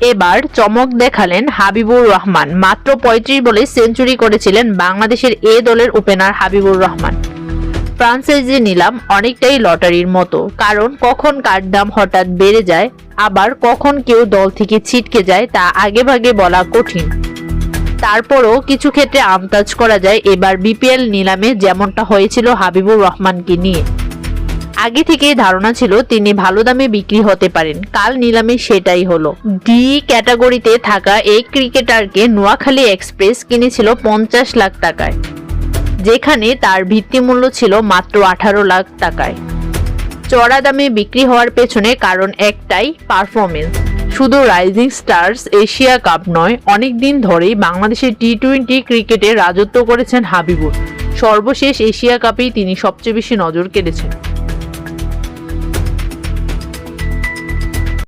এবার চমক দেখালেন হাবিবুর রহমান। মাত্র পঁয়ত্রিশ বলে সেঞ্চুরি করেছিলেন বাংলাদেশের এ দলের ওপেনার হাবিবুর রহমান। ফ্রান্সাইজি নিলাম অনেকটাই লটারির মতো। কারণ কখন কার দাম হঠাৎ বেড়ে যায়, আবার কখন কেউ দল থেকে ছিটকে যায়, তা আগেভাগে বলা কঠিন। তারপরও কিছু ক্ষেত্রে আমতাজ করা যায় এবার বিপিএল নিলামে যেমনটা হয়েছিল হাবিবুর রহমানকে নিয়ে। আগে থেকেই ধারণা ছিল তিনি ভালো দামে বিক্রি হতে পারেন। কাল নিলামে সেটাই হলো। ডি ক্যাটাগরিতে থাকা এই ক্রিকেটারকে নোয়াখালী এক্সপ্রেস কিনেছিল পঞ্চাশ লাখ টাকায়, যেখানে তার ভিত্তিমূল্য ছিল মাত্র আঠারো লাখ টাকায়। চড়া দামে বিক্রি হওয়ার পেছনে কারণ একটাই পারফরমেন্স শুধু রাইজিং স্টার্স এশিয়া কাপ নয় অনেক দিন ধরেই বাংলাদেশের টি টোয়েন্টি ক্রিকেটে রাজত্ব করেছেন হাবিবুর। সর্বশেষ এশিয়া কাপেই তিনি সবচেয়ে বেশি নজর কেড়েছেন।